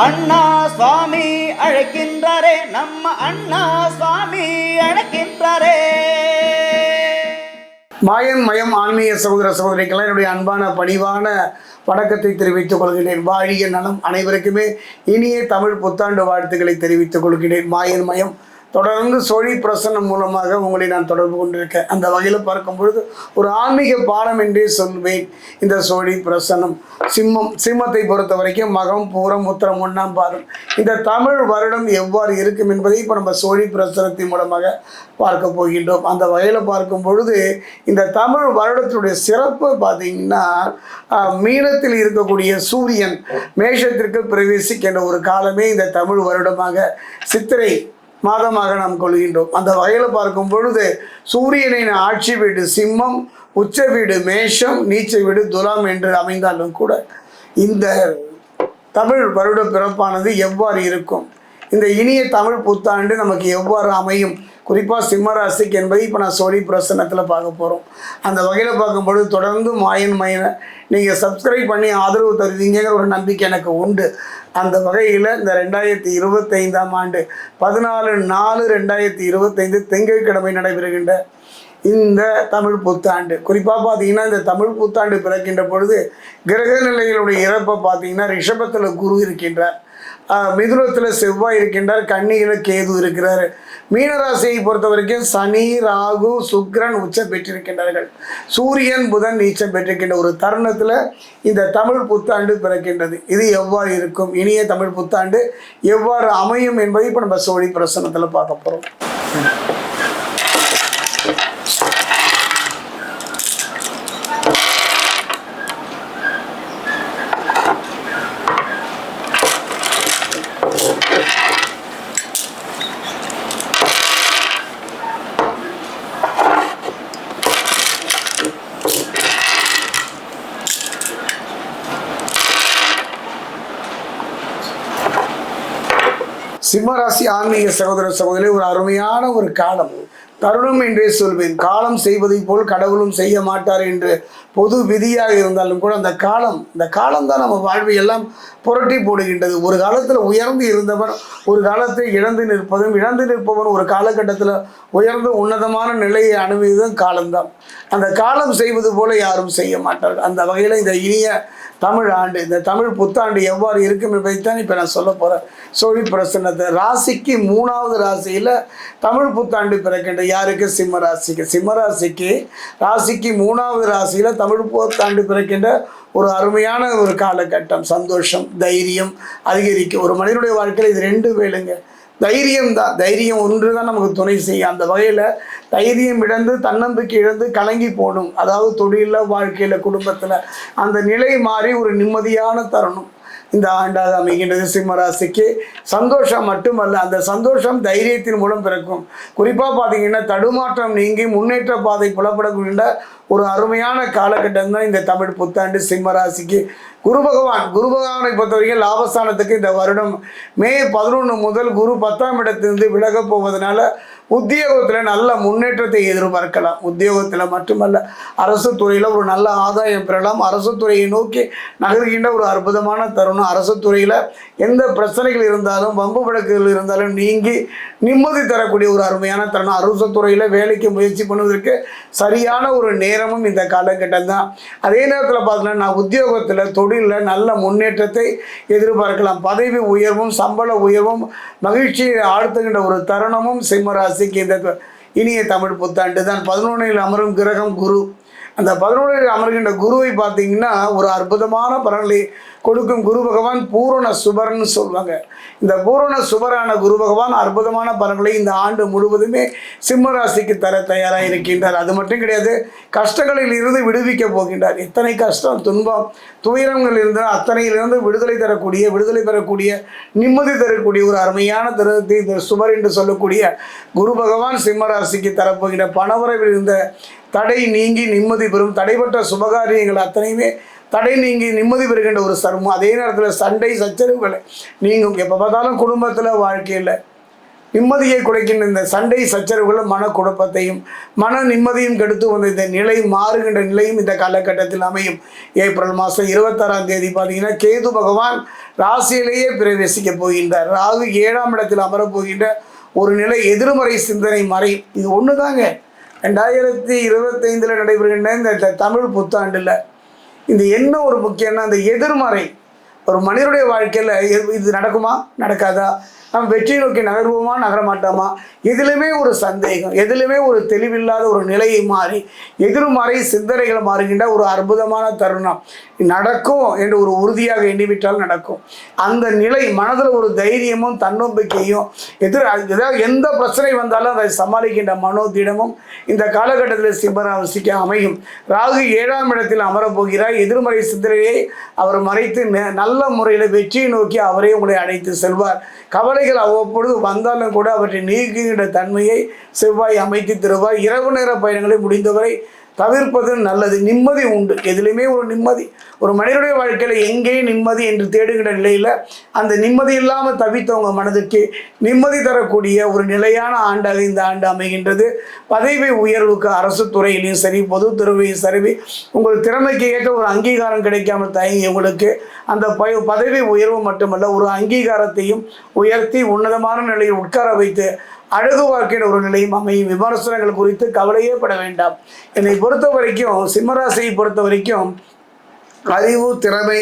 அண்ணா சுவாமி அழைக்கின்றாரே நம்ம அண்ணா சுவாமி அழைக்கின்றாரே. மாயன் மயம் ஆன்மீக சகோதர சகோதரிக்கெல்லாம் என்னுடைய அன்பான பணிவான வணக்கத்தை தெரிவித்துக் கொள்கிறேன் வாழிய நலம் அனைவருக்குமே இனிய தமிழ் புத்தாண்டு வாழ்த்துக்களை தெரிவித்துக் கொள்கிறேன் மாயன் மயம் தொடர்ந்து சோழி பிரசனம் மூலமாக உங்களை நான் தொடர்பு கொண்டிருக்கேன். அந்த வகையில் பார்க்கும் பொழுது ஒரு ஆன்மீக பாடம் என்றே சொல்வேன். இந்த சோழி பிரசன்னம் சிம்மம் சிம்மத்தை பொறுத்த வரைக்கும் மகம் பூரம் உத்தரம் ஒன்றாம் பாதம். இந்த தமிழ் வருடம் எவ்வாறு இருக்கும் என்பதை இப்போ நம்ம சோழி பிரசனத்தின் மூலமாக பார்க்க போகின்றோம். அந்த வகையில் பார்க்கும் பொழுது இந்த தமிழ் வருடத்தினுடைய சிறப்பு பார்த்தீங்கன்னா மீனத்தில் இருக்கக்கூடிய சூரியன் மேஷத்திற்கு பிரவேசிக்கின்ற ஒரு காலமே இந்த தமிழ் வருடமாக சித்திரை மாதமாக நாம் கொள்கின்றோம். அந்த வகையில் பார்க்கும் பொழுது சூரியனின் ஆட்சி வீடு சிம்மம் உச்ச வீடு மேஷம் நீச்ச வீடு துலாம் என்று அமைந்தாலும் கூட இந்த தமிழ் வருட பிறப்பானது எவ்வாறு இருக்கும்? இந்த இனிய தமிழ் புத்தாண்டு நமக்கு எவ்வாறு அமையும்? குறிப்பாக சிம்மராசிக்கு என்பதை இப்போ நான் சோழி பிரசன்னத்தில் பார்க்க போகிறோம் அந்த வகையில் பார்க்கும்பொழுது தொடர்ந்து மாயன் மயனை நீங்கள் சப்ஸ்கிரைப் பண்ணி ஆதரவு தருவீங்கிற ஒரு நம்பிக்கை எனக்கு உண்டு. அந்த வகையில் இந்த ரெண்டாயிரத்தி இருபத்தைந்தாம் ஆண்டு பதினாலு நாலு ரெண்டாயிரத்தி இருபத்தைந்து திங்கட்கிழமை நடைபெறுகின்ற இந்த தமிழ் புத்தாண்டு. குறிப்பாக பார்த்தீங்கன்னா இந்த தமிழ் புத்தாண்டு பிறக்கின்ற பொழுது கிரக நிலைகளுடைய இறப்பை பார்த்தீங்கன்னா ரிஷபத்தில் குரு இருக்கின்றார். மிதுனத்தில் செவ்வாய் இருக்கின்றார் கன்னியில் கேது இருக்கிறார். மீனராசியை பொறுத்த வரைக்கும் சனி ராகு சுக்கிரன் உச்சம் பெற்றிருக்கின்றார்கள். சூரியன் புதன் நீச்சம் பெற்றிருக்கின்ற ஒரு தருணத்தில் இந்த தமிழ் புத்தாண்டு பிறக்கின்றது. இது எவ்வாறு இருக்கும்? இனிய தமிழ் புத்தாண்டு எவ்வாறு அமையும் என்பதை இப்போ நம்ம சோழி பிரசனத்தில் பார்க்க போகிறோம் சிம்மராசி ஆன்மீக சகோதர சகோதரி ஒரு அருமையான ஒரு காலம். தருணம் என்றே சொல்வேன். காலம் செய்வதைப் போல் கடவுளும் செய்ய மாட்டார் என்று பொது விதியாக இருந்தாலும் கூட அந்த காலம் இந்த காலம் தான் நம்ம வாழ்வை எல்லாம் புரட்டி போடுகின்றது. ஒரு காலத்தில் உயர்ந்து இருந்தவன் ஒரு காலத்தை இழந்து நிற்பதும் இழந்து நிற்பவன் ஒரு காலகட்டத்தில் உயர்ந்து உன்னதமான நிலையை அணுகியதும் காலம்தான். அந்த காலம் செய்வது போல யாரும் செய்ய மாட்டார்கள். அந்த வகையில் இந்த இனிய தமிழ் ஆண்டு இந்த தமிழ் புத்தாண்டு எவ்வாறு இருக்கும் என்பதைத்தான் இப்போ நான் சொல்ல போகிறேன் சோழி பிரசன்னத்தை ராசிக்கு மூணாவது ராசியில் தமிழ் புத்தாண்டு பிறக்கின்ற யாருக்கு? சிம்ம ராசிக்கு. சிம்ம ராசிக்கு ராசிக்கு மூணாவது ராசியில் தமிழ் புத்தாண்டு பிறக்கின்ற ஒரு அருமையான ஒரு காலகட்டம். சந்தோஷம் தைரியம் அதிகரிக்கும். ஒரு மனிதனுடைய வாழ்க்கையில் இது ரெண்டு வேலுங்க. தைரியம் தான் தைரியம் ஒன்று தான் நமக்கு துணை செய்யும். அந்த வகையில் தைரியம் இழந்து தன்னம்பிக்கை இழந்து கலங்கி போகணும். அதாவது தொழிலில் வாழ்க்கையில் குடும்பத்தில் அந்த நிலை மாறி ஒரு நிம்மதியான தருணம் இந்த ஆண்டாக அமைகின்றது சிம்மராசிக்கு. சந்தோஷம் மட்டுமல்ல அந்த சந்தோஷம் தைரியத்தின் மூலம் பிறக்கும். குறிப்பாக பார்த்தீங்கன்னா தடுமாற்றம் நீங்கி முன்னேற்ற பாதை புலப்படக்கூடிய ஒரு அருமையான காலகட்டம் தான் இந்த தமிழ் புத்தாண்டு சிம்மராசிக்கு. குரு பகவான் குரு பகவானை பொறுத்தவரைக்கும் லாபஸ்தானத்துக்கு இந்த வருடம் மே பதினொன்று முதல் குரு பத்தாம் இடத்திலிருந்து விலகப் போவதனால உத்தியோகத்தில் நல்ல முன்னேற்றத்தை எதிர்பார்க்கலாம். உத்தியோகத்தில் மட்டுமல்ல அரசு துறையில் ஒரு நல்ல ஆதாயம் பெறலாம். அரசு துறையை நோக்கி நகர்கின்ற ஒரு அற்புதமான தருணம். அரசு துறையில் எந்த பிரச்சனைகள் இருந்தாலும் வம்பு வழக்குகள் இருந்தாலும் நீங்கி நிம்மதி தரக்கூடிய ஒரு அருமையான தருணம். அரசு துறையில் வேலைக்கு முயற்சி பண்ணுவதற்கு சரியான ஒரு நேரமும் இந்த காலகட்டம் தான். அதே நேரத்தில் பார்த்தீங்கன்னா நான் உத்தியோகத்தில் தொழிலில் நல்ல முன்னேற்றத்தை எதிர்பார்க்கலாம். பதவி உயர்வும் சம்பள உயர்வும் மகிழ்ச்சியை ஆழ்த்துகின்ற ஒரு தருணமும் சிம்மராசி வசிக்கின்ற இனிய தமிழ் புத்தாண்டு தான். பதினொன்றில் அமரும் கிரகம் குரு. அந்த பதினோரில் அமர்கின்ற குருவை பார்த்தீங்கன்னா ஒரு அற்புதமான பலன்களை கொடுக்கும் குரு பகவான் பூரண சுபர்னு சொல்லுவாங்க. இந்த பூரண சுபரான குரு பகவான் அற்புதமான பலன்களை இந்த ஆண்டு முழுவதுமே சிம்ம ராசிக்கு தர தயாராக இருக்கின்றார். அது மட்டும் கிடையாது கஷ்டங்களில் இருந்து விடுவிக்க போகின்றார். எத்தனை கஷ்டம் துன்பம் துயரங்கள் இருந்தால் அத்தனையிலிருந்து விடுதலை தரக்கூடிய விடுதலை பெறக்கூடிய நிம்மதி தரக்கூடிய ஒரு அருமையான தருணத்தை இந்த சுபர் என்று சொல்லக்கூடிய குரு பகவான் சிம்ம ராசிக்கு தரப்போகின்ற பணவரவில் இருந்த தடை நீங்கி நிம்மதி பெறும். தடைப்பட்ட சுபகாரியங்கள் அத்தனையுமே தடை நீங்கி நிம்மதி பெறுகின்ற ஒரு சர்மம். அதே நேரத்தில் சண்டை சச்சரவுகளை நீங்கும். எப்போ பார்த்தாலும் குடும்பத்தில் வாழ்க்கையில் நிம்மதியை குறைக்கின்ற இந்த சண்டை சச்சரவுகளும் மன குழப்பத்தையும் மன நிம்மதியும் கெடுத்து வந்த இந்த நிலை மாறுகின்ற நிலையும் இந்த காலகட்டத்தில் அமையும். ஏப்ரல் மாதம் இருபத்தாறாம் தேதி பார்த்தீங்கன்னா கேது பகவான் ராசியிலேயே பிரவேசிக்க போகின்றார். ராகு ஏழாம் இடத்தில் அமரப் போகின்ற ஒரு நிலை எதிர்மறை சிந்தனை மறையும். இது ஒன்று தாங்க ரெண்டாயிரத்தி இருபத்தைந்தில் நடைபெறுகின்ற இந்த தமிழ் புத்தாண்டில் இந்த என்ன ஒரு முக்கியம்னா அந்த எதிர்மறை ஒரு மனிதனுடைய வாழ்க்கையில் இது நடக்குமா? நடக்காதா? நம்ம வெற்றி நோக்கி நகர்வோமா நகர மாட்டோமா எதிலுமே ஒரு சந்தேகம் எதிலுமே ஒரு தெளிவில்லாத ஒரு நிலையை மாறி எதிர்மறை சிந்தனைகள் மாறுகின்ற ஒரு அற்புதமான தருணம் நடக்கும் என்று ஒரு உறுதியாக எண்ணிவிட்டால் நடக்கும். அந்த நிலை மனதில் ஒரு தைரியமும் தன்னம்பிக்கையும் எதிர் ஏதாவது எந்த பிரச்சனை வந்தாலும் அதை சமாளிக்கின்ற மனோதிடமும் இந்த காலகட்டத்தில் சிம்மராசிக்கு அமையும். ராகு ஏழாம் இடத்தில் அமரப் போகிறார். எதிர்மறை சிந்தனையை அவர் மறைத்து நல்ல முறையில் வெற்றியை நோக்கி அவரே உங்களை அழைத்து செல்வார். கவலை கவலைகள் அவ்வப்பொழுது வந்தாலும் கூட அவற்றை நீக்குகின்ற தன்மையை செவ்வாய் அமைத்து தருவார் இரவு நேர பயணங்களை முடிந்தவரை தவிர்ப்பது நல்லது. நிம்மதி உண்டு. எதிலுமே ஒரு நிம்மதி. ஒரு மனிதனுடைய வாழ்க்கையில் எங்கே நிம்மதி என்று தேடுகிற நிலையில் அந்த நிம்மதி இல்லாமல் தவித்தவங்க மனதுக்கு நிம்மதி தரக்கூடிய ஒரு நிலையான ஆண்டாக இந்த ஆண்டு அமைகின்றது. பதவி உயர்வுக்கு அரசு துறையிலையும் சரி பொதுத்துறையிலும் சரி உங்கள் திறமைக்கு ஏற்ற ஒரு அங்கீகாரம் கிடைக்காமல் தயங்கியவங்களுக்கு அந்த ப பதவி உயர்வு மட்டுமல்ல ஒரு அங்கீகாரத்தையும் உயர்த்தி உன்னதமான நிலையில் உட்கார வைத்து அழகு பார்க்கிற ஒரு நிலையும் அமையும். விமர்சனங்கள் குறித்து கவலையே பட வேண்டாம். என்னை பொறுத்த வரைக்கும் சிம்மராசியை பொறுத்த வரைக்கும் அறிவு திறமை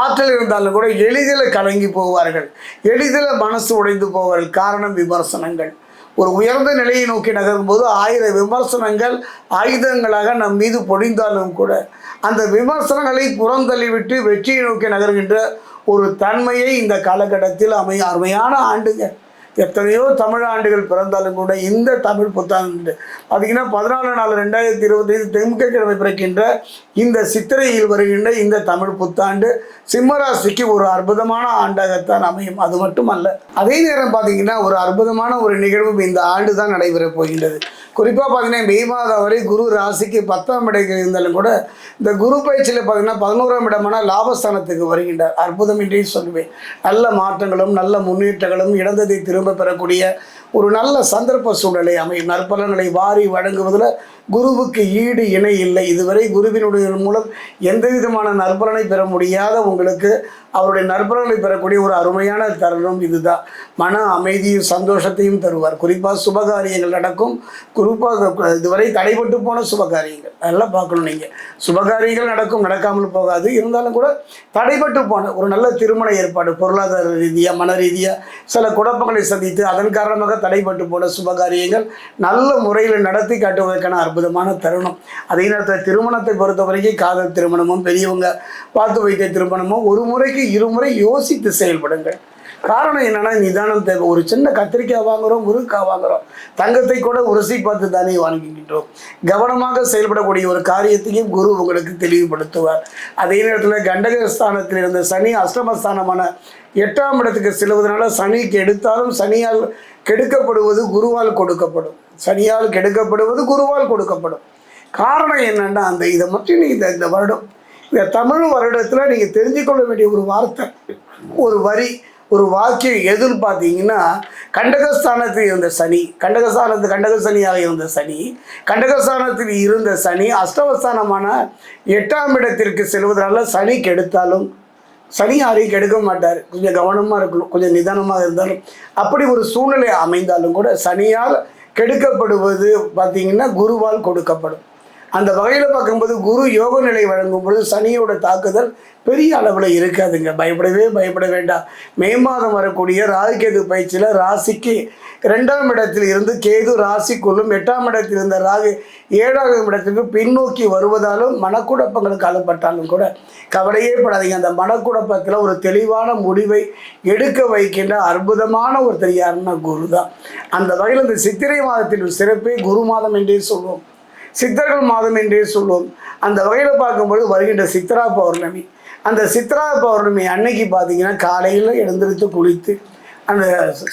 ஆற்றல் இருந்தாலும் கூட எளிதில் கலங்கி போவார்கள். எளிதில் மனசு உடைந்து போவார்கள். காரணம் விமர்சனங்கள். ஒரு உயர்ந்த நிலையை நோக்கி நகரும் போது ஆயிரம் விமர்சனங்கள் ஆயுதங்களாக நம் மீது பொழிந்தாலும் கூட அந்த விமர்சனங்களை புறந்தள்ளிவிட்டு வெற்றியை நோக்கி நகர்கின்ற ஒரு தன்மையை இந்த காலகட்டத்தில் அமை அருமையான ஆண்டுகள் எத்தனையோ தமிழ் ஆண்டுகள் பிறந்தாலும் கூட இந்த தமிழ் புத்தாண்டு பார்த்தீங்கன்னா பதினாலு நாலு ரெண்டாயிரத்தி இருபத்தைந்து தென்கிழமை பிறக்கின்ற இந்த சித்திரையில் வருகின்ற இந்த தமிழ் புத்தாண்டு சிம்மராசிக்கு ஒரு அற்புதமான ஆண்டாகத்தான் அமையும். அது மட்டுமல்ல அதே நேரம் பார்த்தீங்கன்னா ஒரு அற்புதமான ஒரு நிகழ்வும் இந்த ஆண்டு தான் நடைபெறப் போகின்றது. குறிப்பாக பார்த்தீங்கன்னா மே மாதம் வரை குரு ராசிக்கு பத்தாம் இடம் இருந்தாலும் கூட இந்த குரு பயிற்சியில் பார்த்தீங்கன்னா பதினோராம் இடமான லாபஸ்தானத்துக்கு வருகின்றார். அற்புதம் என்றே சொல்லுவேன் நல்ல மாற்றங்களும் நல்ல முன்னேற்றங்களும் இடந்ததை திரு திரும்ப பெறக்கூடிய ஒரு நல்ல சந்தர்ப்ப சூழலை அமையும். நற்பலன்களை வாரி வழங்குவதில் குருவுக்கு ஈடு இணை இல்லை. இதுவரை குருவினுடைய மூலம் எந்த விதமான நற்பலனை பெற முடியாத உங்களுக்கு அவருடைய நற்பலனை பெறக்கூடிய ஒரு அருமையான தருணம் இதுதான். மன அமைதியும் சந்தோஷத்தையும் தருவார். குறிப்பாக சுபகாரியங்கள் நடக்கும். குறிப்பாக இதுவரை தடைபட்டு போன சுபகாரியங்கள். அதெல்லாம் பார்க்கணும் நீங்கள் சுபகாரியங்கள் நடக்கும் நடக்காமல் போகாது. இருந்தாலும் கூட தடைபட்டு போன ஒரு நல்ல திருமண ஏற்பாடு பொருளாதார ரீதியாக மன ரீதியாக சில குழப்பங்களை சந்தித்து அதன் காரணமாக தடைப்பட்டு போன சுபகாரியங்கள் நல்ல முறையில் நடத்தி காட்டுவதற்கான அற்புதமான தருணம். அதே நேரத்தில் திருமணத்தை பொறுத்த வரைக்கும் காதல் திருமணமும் பெரியவங்க பார்த்து வைத்த திருமணமும் ஒரு முறைக்கு இருமுறை யோசித்து செயல்படுங்கள். காரணம் என்னென்னா நிதானம் தேவை. ஒரு சின்ன கத்திரிக்காய் வாங்குறோம் முருங்காய் வாங்குறோம். தங்கத்தை கூட உரசி பார்த்து தானே வாங்கிக்கின்றோம் கவனமாக செயல்படக்கூடிய ஒரு காரியத்தையும் குரு உங்களுக்கு தெளிவுபடுத்துவார். அதே நேரத்தில் கண்டகஸ்தானத்தில் இருந்த சனி அஷ்டமஸ்தானமான எட்டாம் இடத்துக்கு செல்வதனால சனிக்கு எடுத்தாலும் சனியால் கெடுக்கப்படுவது குருவால் கொடுக்கப்படும். சனியால் கெடுக்கப்படுவது குருவால் கொடுக்கப்படும். காரணம் என்னன்னா அந்த இதை மட்டும் நீ இந்த இந்த வருடம் இந்த தமிழ் வருடத்தில் நீங்கள் தெரிஞ்சுக்கொள்ள வேண்டிய ஒரு வார்த்தை ஒரு வரி ஒரு வாக்கியம் எதுன்னு பார்த்தீங்கன்னா கண்டகஸ்தானத்தில் இருந்த சனி கண்டகஸ்தானத்து கண்டக சனியாக இருந்த சனி கண்டகஸ்தானத்தில் இருந்த சனி அஷ்டமஸ்தானமான எட்டாம் இடத்திற்கு செல்வதனால சனி கெடுத்தாலும் சனி யாரையும் கெடுக்க மாட்டார். கொஞ்சம் கவனமாக இருக்கணும். கொஞ்சம் நிதானமாக இருந்தாலும் அப்படி ஒரு சூழ்நிலை அமைந்தாலும் கூட சனியால் கெடுக்கப்படுவது பார்த்தீங்கன்னா குருவால் கொடுக்கப்படும். அந்த வகையில் பார்க்கும்போது குரு யோக நிலை வழங்கும் பொழுது சனியோட தாக்குதல் பெரிய அளவில் இருக்காதுங்க. பயப்படவே பயப்பட வேண்டாம். மே மாதம் வரக்கூடிய ராகுகேது பயிற்சியில் ராசிக்கு ரெண்டாம் இடத்தில் இருந்து கேது ராசிக்குள்ளும் எட்டாம் இடத்தில் இருந்த ராகு ஏழாவது இடத்துக்கு பின்னோக்கி வருவதாலும் மனக்குழப்பங்களுக்கு ஆளப்பட்டாலும் கூட கவலையே படாதீங்க. அந்த மனக்குழப்பத்தில் ஒரு தெளிவான முடிவை எடுக்க வைக்கின்ற அற்புதமான ஒருத்தர் யாருன்னா குரு தான். அந்த வகையில் இந்த சித்திரை மாதத்தின் சிறப்பே குரு மாதம் என்றே சொல்வோம். சித்தர்கள் மாதம் என்றே சொல்லுவோம் அந்த வகையில் பார்க்கும்பொழுது வருகின்ற சித்ரா பௌர்ணமி. அந்த சித்ரா பௌர்ணமி அன்னைக்கு பார்த்தீங்கன்னா காலையில் எழுந்திரித்து குளித்து அந்த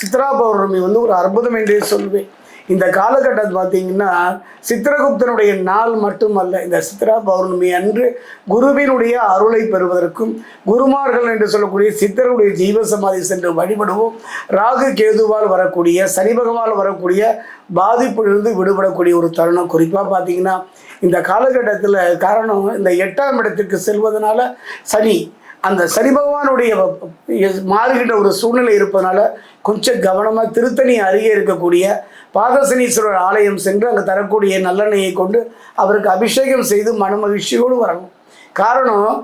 சித்ரா பௌர்ணமி வந்து ஒரு அற்புதம் என்றே சொல்வேன். இந்த காலகட்டம் பார்த்தீங்கன்னா சித்திரகுப்தனுடைய நாள் மட்டுமல்ல இந்த சித்ரா பௌர்ணமி அன்று குருவினுடைய அருளை பெறுவதற்கும் குருமார்கள் என்று சொல்லக்கூடிய சித்தருடைய ஜீவசமாதி சென்று வழிபடுவோம். ராகு கேதுவால் வரக்கூடிய சனி பகவால் வரக்கூடிய பாதிப்பிலிருந்து விடுபடக்கூடிய ஒரு தருணம். குறிப்பாக பார்த்தீங்கன்னா இந்த காலகட்டத்தில் காரணம் இந்த எட்டாம் இடத்திற்கு செல்வதனால சனி அந்த சனி பகவானுடைய மாறுகின்ற ஒரு சூழ்நிலை இருப்பதனால கொஞ்சம் கவனமாக திருத்தணி அருகே இருக்கக்கூடிய பாதசனீஸ்வரர் ஆலயம் சென்று அங்கே தரக்கூடிய நல்லெண்ணெயை கொண்டு அவருக்கு அபிஷேகம் செய்து மனமகிழ்ச்சியோடு வரணும். காரணம்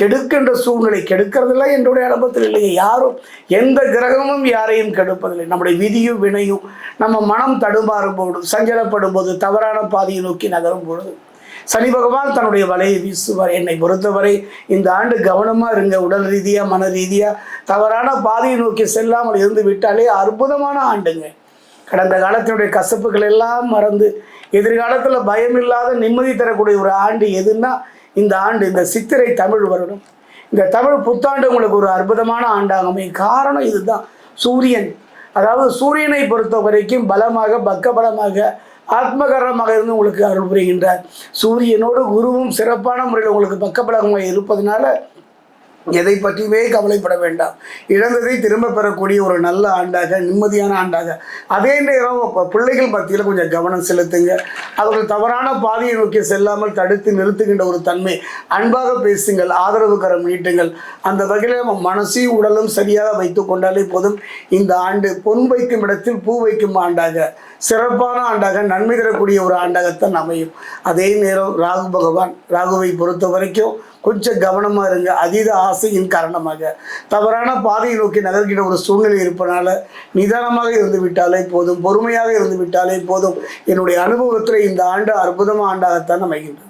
கெடுக்கின்ற சூழ்நிலை கெடுக்கிறதில்ல என்னுடைய அனுபவத்தில் இல்லைங்க யாரும் எந்த கிரகமும் யாரையும் கெடுப்பதில்லை. நம்முடைய விதியும் வினையும் நம்ம மனம் தடுமாறும் போது சஞ்சலப்படும் போது தவறான பாதையை நோக்கி நகரும் பொழுது சனி பகவான் தன்னுடைய வலையை வீசுவார். என்னை பொறுத்தவரை இந்த ஆண்டு கவனமாக இருங்க. உடல் ரீதியாக மன ரீதியாக தவறான பாதையை நோக்கி செல்லாமல் இருந்து விட்டாலே அற்புதமான ஆண்டுங்க. கடந்த காலத்தினுடைய கசப்புகள் எல்லாம் மறந்து எதிர்காலத்தில் பயமில்லாத நிம்மதி தரக்கூடிய ஒரு ஆண்டு எதுன்னா இந்த ஆண்டு இந்த சித்திரை தமிழ் வருடம். இந்த தமிழ் புத்தாண்டு உங்களுக்கு ஒரு அற்புதமான ஆண்டாகுமே காரணம் இதுதான். சூரியன். அதாவது சூரியனை பொறுத்த வரைக்கும் பலமாக பக்கபலமாக ஆத்மகரமாக இருந்து உங்களுக்கு அருள் புரிகின்றார். சூரியனோடு குருவும் சிறப்பான முறையில் உங்களுக்கு பக்கப்பலகமாக இருப்பதனால எதை பற்றியுமே கவலைப்பட வேண்டாம். இழந்ததை திரும்ப பெறக்கூடிய ஒரு நல்ல ஆண்டாக நிம்மதியான ஆண்டாக. அதே நேரம் பிள்ளைகள் மத்தியில் கொஞ்சம் கவனம் செலுத்துங்க. அவர்கள் தவறான பாதையை நோக்கி செல்லாமல் தடுத்து நிறுத்துகின்ற ஒரு தன்மை அன்பாக பேசுங்கள் ஆதரவு கரம் நீட்டுங்கள். அந்த வகையில் நம்ம மனசையும் உடலும் சரியாக வைத்து கொண்டாலே போதும். இந்த ஆண்டு பொன் வைக்கும் இடத்தில் பூ வைக்கும் ஆண்டாக சிறப்பான ஆண்டாக நன்மை தரக்கூடிய ஒரு ஆண்டாகத்தான் அமையும். அதே நேரம் ராகு பகவான் ராகுவை பொறுத்த வரைக்கும் கொஞ்சம் கவனமாக இருங்க. அதீத ஆசையின் காரணமாக. தவறான பாதையை நோக்கி நகர்கிற ஒரு சூழ்நிலை இருப்பதனால நிதானமாக இருந்து விட்டாலே போதும் பொறுமையாக இருந்து விட்டாலே போதும். என்னுடைய அனுபவத்தில் இந்த ஆண்டு அற்புதமான ஆண்டாகத்தான் அமைகின்றது.